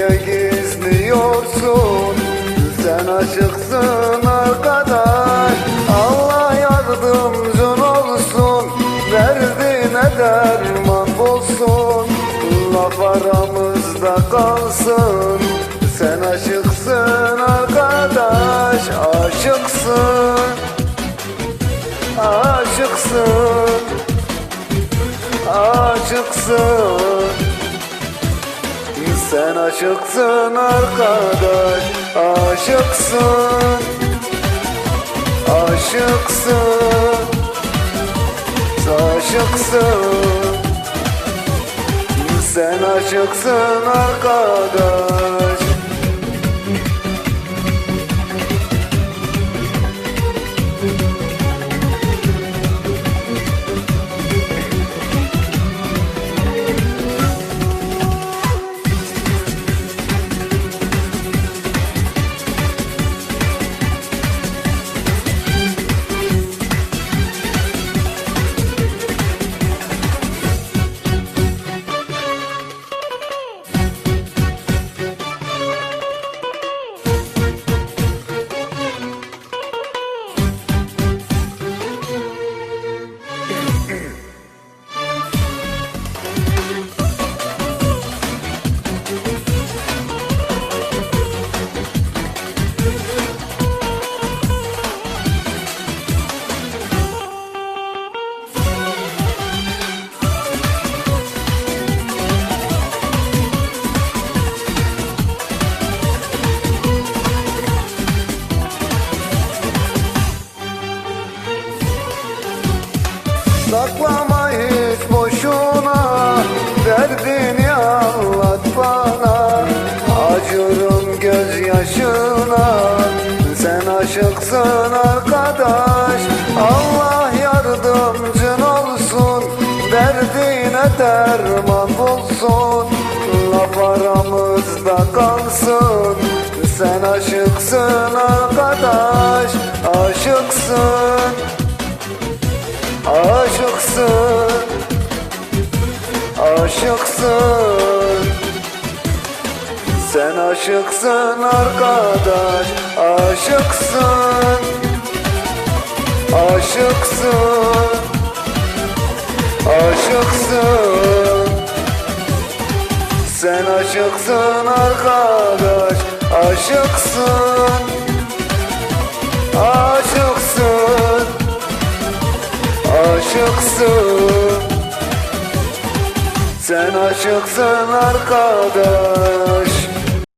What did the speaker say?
Niye gizliyorsun? Sen aşıksın arkadaş. Allah yardımcın olsun. Derdine derman olsun? Laf aramızda kalsın. Sen aşıksın arkadaş. Aşıksın. Aşıksın. Aşıksın. Sen aşıksın arkadaş Aşıksın. Aşıksın. Aşıksın. Sen aşıksın arkadaş Derdini anlat bana. Acırım gözyaşına. Sen aşıksın arkadaş. Allah yardımcın olsun. Derdine derman bulsun. Laf aramızda kalsın. Sen aşıksın arkadaş. Aşıksın. Aşıksın Aşıksın. Sen aşıksın arkadaş Aşıksın. Aşıksın. Aşıksın. Sen aşıksın arkadaş Aşıksın. Aşıksın. Aşıksın Sen aşıksın arkadaş